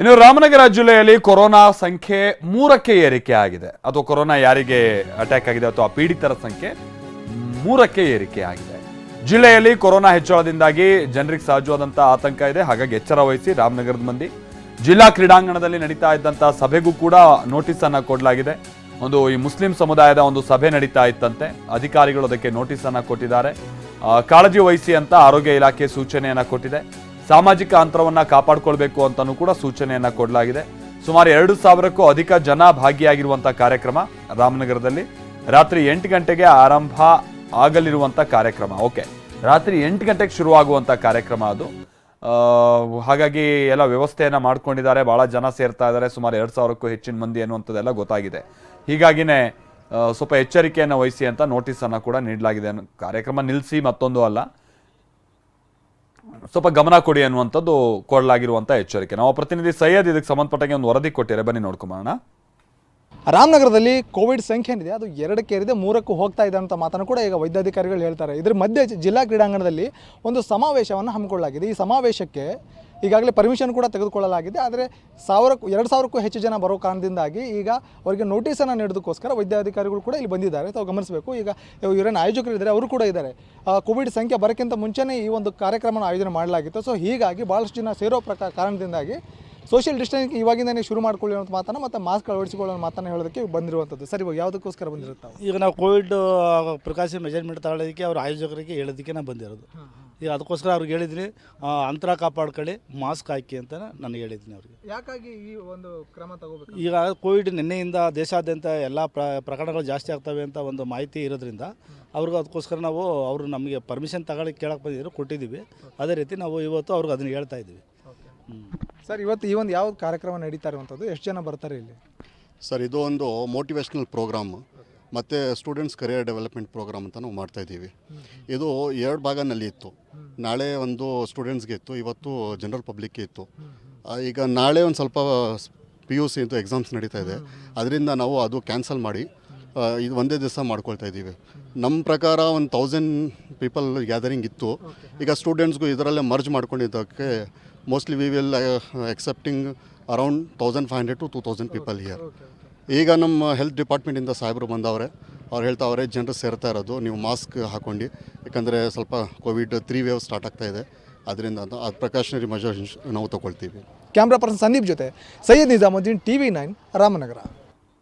ಇನ್ನು ರಾಮನಗರ ಜಿಲ್ಲೆಯಲ್ಲಿ ಕೊರೋನಾ ಸಂಖ್ಯೆ ಮೂರಕ್ಕೆ ಏರಿಕೆ ಆಗಿದೆ. ಅಥವಾ ಕೊರೋನಾ ಯಾರಿಗೆ ಅಟ್ಯಾಕ್ ಆಗಿದೆ ಅಥವಾ ಪೀಡಿತರ ಸಂಖ್ಯೆ ಮೂರಕ್ಕೆ ಏರಿಕೆ ಆಗಿದೆ. ಜಿಲ್ಲೆಯಲ್ಲಿ ಕೊರೋನಾ ಹೆಚ್ಚಳದಿಂದಾಗಿ ಜನರಿಗೆ ಸಹಜವಾದಂಥ ಆತಂಕ ಇದೆ. ಹಾಗಾಗಿ ಎಚ್ಚರ ವಹಿಸಿ ರಾಮನಗರದ ಮಂದಿ ಜಿಲ್ಲಾ ಕ್ರೀಡಾಂಗಣದಲ್ಲಿ ನಡೀತಾ ಇದ್ದಂಥ ಸಭೆಗೂ ಕೂಡ ನೋಟಿಸ್ ಅನ್ನ ಕೊಡಲಾಗಿದೆ. ಒಂದು ಈ ಮುಸ್ಲಿಂ ಸಮುದಾಯದ ಒಂದು ಸಭೆ ನಡೀತಾ ಇತ್ತಂತೆ. ಅಧಿಕಾರಿಗಳು ಅದಕ್ಕೆ ನೋಟಿಸ್ ಅನ್ನ ಕೊಟ್ಟಿದ್ದಾರೆ. ಕಾಳಜಿ ವಹಿಸಿ ಅಂತ ಆರೋಗ್ಯ ಇಲಾಖೆ ಸೂಚನೆಯನ್ನ ಕೊಟ್ಟಿದೆ. ಸಾಮಾಜಿಕ ಅಂತರವನ್ನ ಕಾಪಾಡಿಕೊಳ್ಬೇಕು ಅಂತಲೂ ಕೂಡ ಸೂಚನೆಯನ್ನ ಕೊಡಲಾಗಿದೆ. ಸುಮಾರು ಎರಡು ಸಾವಿರಕ್ಕೂ ಅಧಿಕ ಜನ ಭಾಗಿಯಾಗಿರುವಂಥ ಕಾರ್ಯಕ್ರಮ ರಾಮನಗರದಲ್ಲಿ. ರಾತ್ರಿ ಎಂಟು ಗಂಟೆಗೆ ಆರಂಭ ಆಗಲಿರುವಂತ ಕಾರ್ಯಕ್ರಮ. ಓಕೆ. ರಾತ್ರಿ ಎಂಟು ಗಂಟೆಗೆ ಶುರುವಾಗುವಂತ ಕಾರ್ಯಕ್ರಮ ಅದು. ಹಾಗಾಗಿ ಎಲ್ಲ ವ್ಯವಸ್ಥೆಯನ್ನ ಮಾಡ್ಕೊಂಡಿದ್ದಾರೆ. ಬಹಳ ಜನ ಸೇರ್ತಾ ಇದ್ದಾರೆ. ಸುಮಾರು ಎರಡು ಸಾವಿರಕ್ಕೂ ಹೆಚ್ಚಿನ ಮಂದಿ ಅನ್ನುವಂಥದ್ದೆಲ್ಲ ಗೊತ್ತಾಗಿದೆ. ಹೀಗಾಗಿನೇ ಸ್ವಲ್ಪ ಎಚ್ಚರಿಕೆಯನ್ನು ವಹಿಸಿ ಅಂತ ನೋಟಿಸನ್ನು ಕೂಡ ನೀಡಲಾಗಿದೆ. ಕಾರ್ಯಕ್ರಮ ನಿಲ್ಲಿಸಿ ಮತ್ತೊಂದು ಅಲ್ಲ. ಸ್ವಲ್ಪ ಗಮನ ಕೊಡಿ ಅನ್ನುವಂಥದ್ದು ಕೊಡಲಾಗಿರುವಂಥ ಎಚ್ಚರಿಕೆ. ನಾವು ಪ್ರತಿನಿಧಿ ಸೈಯದ್ ಇದಕ್ಕೆ ಸಂಬಂಧಪಟ್ಟಂಗೆ ಒಂದು ವರದಿ ಕೊಟ್ಟಿದ್ದಾರೆ ಬನ್ನಿ ನೋಡ್ಕೊಂಬೋಣ ರಾಮನಗರದಲ್ಲಿ ಕೋವಿಡ್ ಸಂಖ್ಯೆ ಏನಿದೆ, ಅದು ಎರಡಕ್ಕೆ ಏರಿದೆ, ಮೂರಕ್ಕೂ ಹೋಗ್ತಾ ಇದೆ ಅಂತ ಮಾತನ್ನು ಕೂಡ ಈಗ ವೈದ್ಯಾಧಿಕಾರಿಗಳು ಹೇಳ್ತಾರೆ. ಇದ್ರ ಮಧ್ಯೆ ಜಿಲ್ಲಾ ಕ್ರೀಡಾಂಗಣದಲ್ಲಿ ಒಂದು ಸಮಾವೇಶವನ್ನು ಹಮ್ಮಿಕೊಳ್ಳಲಾಗಿದೆ. ಈ ಸಮಾವೇಶಕ್ಕೆ ಈಗಾಗಲೇ ಪರ್ಮಿಷನ್ ಕೂಡ ತೆಗೆದುಕೊಳ್ಳಲಾಗಿದೆ. ಆದರೆ ಸಾವಿರಕ್ಕೂ, ಎರಡು ಸಾವಿರಕ್ಕೂ ಹೆಚ್ಚು ಜನ ಬರೋ ಕಾರಣದಿಂದಾಗಿ ಈಗ ಅವರಿಗೆ ನೋಟಿಸನ್ನು ನೀಡೋದಕ್ಕೋಸ್ಕರ ವೈದ್ಯಾಧಿಕಾರಿಗಳು ಕೂಡ ಇಲ್ಲಿ ಬಂದಿದ್ದಾರೆ. ತಾವು ಗಮನಿಸಬೇಕು, ಈಗ ಇವರೇನು ಆಯೋಜಕರು ಇದ್ದಾರೆ, ಅವರು ಕೂಡ ಇದ್ದಾರೆ. ಕೋವಿಡ್ ಸಂಖ್ಯೆ ಬರೋಕ್ಕಿಂತ ಮುಂಚೆನೇ ಈ ಒಂದು ಕಾರ್ಯಕ್ರಮನ ಆಯೋಜನೆ ಮಾಡಲಾಗಿತ್ತು. ಸೊ ಹೀಗಾಗಿ ಭಾಳಷ್ಟು ಜನ ಸೇರೋ ಪ್ರಕಾರ ಕಾರಣದಿಂದಾಗಿ ಸೋಷಿಯಲ್ ಡಿಸ್ಟೆನ್ಸ್ ಇವಾಗಿಂದನೇ ಶುರು ಮಾಡ್ಕೊಳ್ಳಿ ಅಂತ ಮಾತನ್ನ ಮತ್ತು ಮಾಸ್ಕ್ ಅಳವಡಿಸಿಕೊಳ್ಳೋ ಮಾತನ್ನ ಹೇಳೋದಕ್ಕೆ ಬಂದಿರುವಂಥದ್ದು. ಸರಿ ಇವಾಗ ಯಾವುದಕ್ಕೋಸ್ಕರ ಬಂದಿರುತ್ತೆ ಈಗ ನಾವು ಕೋವಿಡ್ ಪ್ರಿಕಾಷನ್ ಮೆಜರ್ಮೆಂಟ್ ತಗೊಳ್ಳೋದಕ್ಕೆ ಅವ್ರ ಆಯೋಜಕರಿಗೆ ಹೇಳೋದಕ್ಕೆ ನಾನು ಬಂದಿರೋದು. ಈಗ ಅದಕ್ಕೋಸ್ಕರ ಅವ್ರಿಗೆ ಹೇಳಿದ್ರಿ ಅಂತರ ಕಾಪಾಡ್ಕೊಳ್ಳಿ ಮಾಸ್ಕ್ ಹಾಕಿ ಅಂತ ನಾನು ಹೇಳಿದ್ದೀನಿ ಅವ್ರಿಗೆ. ಯಾಕಾಗಿ ಈ ಒಂದು ಕ್ರಮ ತಗೋಬೇಕು? ಈಗ ಕೋವಿಡ್ ನಿನ್ನೆಯಿಂದ ದೇಶಾದ್ಯಂತ ಎಲ್ಲ ಪ್ರ ಪ್ರಕರಣಗಳು ಜಾಸ್ತಿ ಆಗ್ತವೆ ಅಂತ ಒಂದು ಮಾಹಿತಿ ಇರೋದ್ರಿಂದ ಅವ್ರಿಗೆ ಅದಕ್ಕೋಸ್ಕರ ನಾವು ಅವರು ನಮಗೆ ಪರ್ಮಿಷನ್ ತಗೊಳ್ಳಿ ಕೇಳಕ್ಕೆ ಬಂದಿದ್ರು ಕೊಟ್ಟಿದ್ದೀವಿ. ಅದೇ ರೀತಿ ನಾವು ಇವತ್ತು ಅವ್ರಿಗೆ ಅದನ್ನು ಹೇಳ್ತಾ ಇದ್ದೀವಿ. ಸರ್, ಇವತ್ತು ಈ ಒಂದು ಯಾವ ಕಾರ್ಯಕ್ರಮ ನಡೀತಾ ಇರುವಂಥದ್ದು? ಎಷ್ಟು ಜನ ಬರ್ತಾರೆ ಇಲ್ಲಿ? ಸರ್, ಇದು ಒಂದು ಮೋಟಿವೇಶ್ನಲ್ ಪ್ರೋಗ್ರಾಮ್ ಮತ್ತು ಸ್ಟೂಡೆಂಟ್ಸ್ ಕರಿಯರ್ ಡೆವಲಪ್ಮೆಂಟ್ ಪ್ರೋಗ್ರಾಮ್ ಅಂತ ನಾವು ಮಾಡ್ತಾ ಇದ್ದೀವಿ. ಇದು ಎರಡು ಭಾಗನಲ್ಲಿ ಇತ್ತು. ನಾಳೆ ಒಂದು ಸ್ಟೂಡೆಂಟ್ಸ್ಗೆ ಇತ್ತು, ಇವತ್ತು ಜನರಲ್ ಪಬ್ಲಿಕ್ಗೆ ಇತ್ತು. ಈಗ ನಾಳೆ ಒಂದು ಸ್ವಲ್ಪ ಪಿ ಯು ಸಿ ಎಕ್ಸಾಮ್ಸ್ ನಡೀತಾ ಇದೆ. ಅದರಿಂದ ನಾವು ಅದು ಕ್ಯಾನ್ಸಲ್ ಮಾಡಿ ಇದು ಒಂದೇ ದಿವಸ ಮಾಡ್ಕೊಳ್ತಾ ಇದ್ದೀವಿ. ನಮ್ಮ ಪ್ರಕಾರ ಒಂದು ತೌಸಂಡ್ ಪೀಪಲ್ ಗ್ಯಾದರಿಂಗ್ ಇತ್ತು. ಈಗ ಸ್ಟೂಡೆಂಟ್ಸ್ಗೂ ಇದರಲ್ಲೇ merge ಮಾಡ್ಕೊಂಡಿದ್ದಕ್ಕೆ mostly we will accepting around thousand five hundred to two thousand people here ಈಗ ನಮ್ಮ ಹೆಲ್ತ್ ಡಿಪಾರ್ಟ್ಮೆಂಟಿಂದ ಸಾಹೇಬರು ಬಂದವ್ರೆ ಅವ್ರು ಹೇಳ್ತಾವ್ರೆ ಜನರು ಸೇರ್ತಾ ಇರೋದು ನೀವು ಮಾಸ್ಕ್ ಹಾಕ್ಕೊಂಡು ಯಾಕಂದರೆ ಸ್ವಲ್ಪ ಕೋವಿಡ್ ತ್ರೀ ವೇವ್ ಸ್ಟಾರ್ಟ್ ಆಗ್ತಾ ಇದೆ. ಅದರಿಂದ ಅದು ಅದು ಪ್ರಿಕಾಷನರಿ ಮೆಜರ್ಸ್ ನಾವು ತಗೊಳ್ತೀವಿ. ಕ್ಯಾಮ್ರಾ ಪರ್ಸನ್ ಸಂದೀಪ್ ಜೊತೆ Syed Nizamuddin T V nine Ramanagara